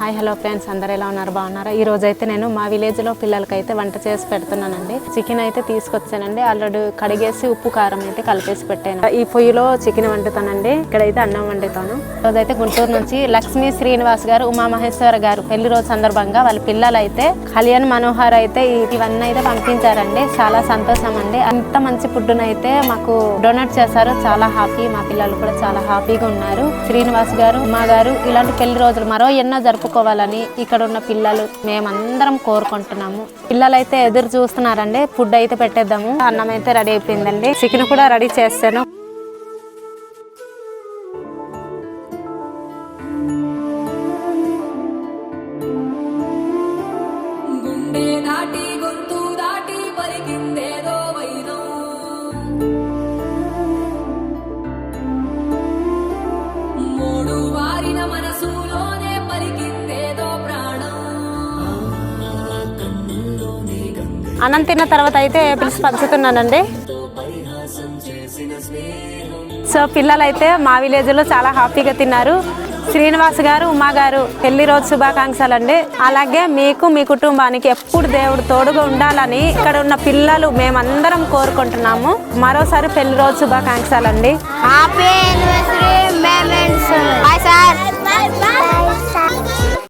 Hi hello friends. అందరు ఎలా ఉన్నారు? బాగున్నారా? ఈ రోజు అయితే నేను మా విలేజ్లో పిల్లలకి అయితే వంట చేసి పెడుతున్నానండి. చికెన్ అయితే తీసుకొచ్చానండి. ఆల్రెడీ కడిగేసి ఉప్పు కారం అయితే కలిపేసి పెట్టాను. ఈ పొయ్యిలో చికెన్ వండుతానండి. ఇక్కడైతే అన్నం వండుతాను. రోజైతే గుంటూరు నుంచి లక్ష్మీ శ్రీనివాస్ గారు ఉమామహేశ్వర గారు పెళ్ళి రోజు సందర్భంగా వాళ్ళ పిల్లలు అయితే కళ్యాణ్ మనోహర్ అయితే ఇవన్నీ అయితే పంపించారండి. చాలా సంతోషం అండి. అంత మంచి ఫుడ్ అయితే మాకు డొనేట్ చేశారు. చాలా హ్యాపీ. మా పిల్లలు కూడా చాలా హ్యాపీగా ఉన్నారు. శ్రీనివాస్ గారు ఉమా గారు ఇలాంటి పెళ్ళి రోజులు మరో ఎన్నో జరుపుకోవాలని ఇక్కడ ఉన్న పిల్లలు మేమందరం కోరుకుంటున్నాము. పిల్లలు అయితే ఎదురు చూస్తున్నారండి. ఫుడ్ అయితే పెట్టేద్దాము. అన్నం అయితే రెడీ అయిపోయిందండి. చికెన్ కూడా రెడీ చేస్తాను మనసులో అన్నం తిన్న తర్వాత అయితే పిలిచి పంచుతున్నానండి. సో పిల్లలైతే మా విలేజ్లో చాలా హ్యాపీగా తిన్నారు. శ్రీనివాస్ గారు ఉమా గారు పెళ్ళి రోజు శుభాకాంక్షలు అండి అలాగే మీకు మీ కుటుంబానికి ఎప్పుడు దేవుడు తోడుగా ఉండాలని ఇక్కడ ఉన్న పిల్లలు మేమందరం కోరుకుంటున్నాము. మరోసారి పెళ్ళి రోజు శుభాకాంక్షలు అండి